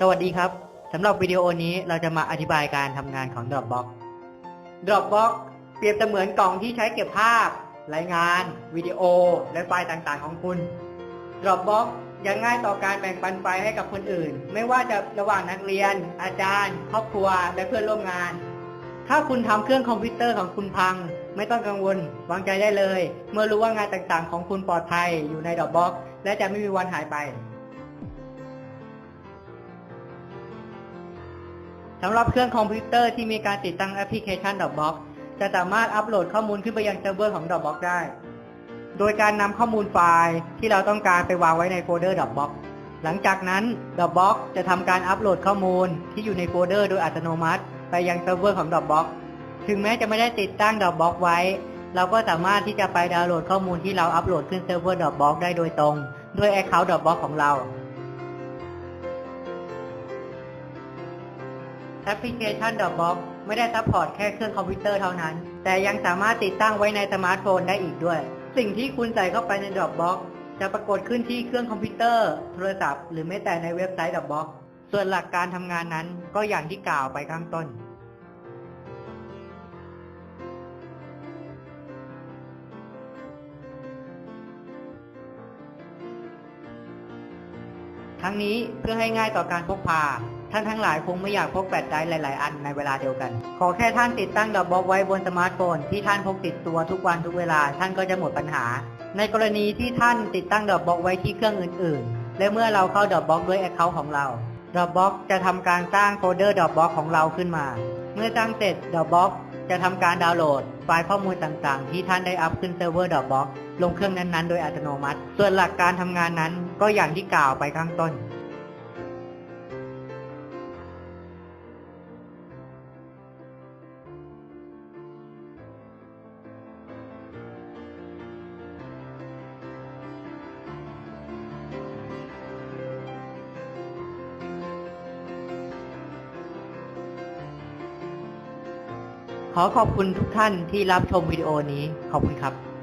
สวัสดีครับ สำหรับวิดีโอนี้เราจะมาอธิบายการทำงานของ Dropbox Dropbox เปรียบเสมือนกล่องที่ใช้เก็บภาพ รายงาน วิดีโอ และไฟล์ต่างๆของคุณ Dropbox ยังง่ายต่อการแบ่งปันไฟล์ให้กับคนอื่น ไม่ว่าจะระหว่างนักเรียน อาจารย์ ครอบครัว และเพื่อนร่วมงาน ถ้าคุณทำเครื่องคอมพิวเตอร์ของคุณพัง ไม่ต้องกังวล วางใจได้เลย เมื่อรู้ว่างานต่างๆ ของคุณปลอดภัยอยู่ใน Dropbox และจะไม่มีวันหายไป สำหรับเครื่องคอมพิวเตอร์ที่มีการติดตั้งแอปพลิเคชัน Dropbox จะสามารถอัปโหลดข้อมูลขึ้นไปยังเซิร์ฟเวอร์ของ Dropbox ได้ โดยการนำข้อมูลไฟล์ที่เราต้องการไปวางไว้ในโฟลเดอร์ Dropbox หลังจากนั้น Dropbox จะทำการอัปโหลดข้อมูลที่อยู่ในโฟลเดอร์โดยอัตโนมัติ ไปยังเซิร์ฟเวอร์ของ Dropbox ถึงแม้จะไม่ได้ติดตั้ง Dropbox ไว้ เราก็สามารถที่จะไปดาวน์โหลดข้อมูลที่เราอัปโหลดขึ้นเซิร์ฟเวอร์ Dropbox ได้โดยตรง ด้วย Account Dropbox ของเรา แอปพลิเคชัน Dropbox ไม่ได้ซัพพอร์ตแค่เครื่องคอมพิวเตอร์เท่านั้น แต่ยังสามารถติดตั้งไว้ในสมาร์ทโฟนได้อีกด้วย สิ่งที่คุณใส่เข้าไปใน Dropbox จะปรากฏขึ้นที่เครื่องคอมพิวเตอร์ โทรศัพท์ หรือแม้แต่ในเว็บไซต์ Dropbox ส่วนหลักการทำงานนั้นก็อย่างที่กล่าวไปข้างต้นทั้งนี้เพื่อให้ง่ายต่อการพกพา ท่านทั้งหลายคงไม่อยากพกแบตไดร์หลาย ๆ อันในเวลาเดียวกัน ขอแค่ท่านติดตั้งดับบล็อกไว้บนสมาร์ทโฟนที่ท่านพกติดตัวทุกวันทุกเวลาท่านก็จะหมดปัญหา ในกรณีที่ท่านติดตั้งดับบล็อกไว้ที่เครื่องอื่น ๆ และเมื่อเราเข้าดับบล็อกด้วยแอคเคาท์ของเราดับบล็อกจะทำการสร้างโฟลเดอร์ดับบล็อกของเราขึ้นมา เมื่อสร้างเสร็จดับบล็อกจะทำการดาวน์โหลด ไฟล์ข้อมูลต่าง ๆ ที่ท่านได้อัพขึ้นเซิร์ฟเวอร์ดับบล็อกลงเครื่องนั้น ๆ โดยอัตโนมัติ ส่วนหลักการทำงานนั้นก็อย่างที่กล่าวไปข้างต้น ขอขอบคุณทุกท่านที่รับชมวิดีโอนี้ ขอบคุณครับ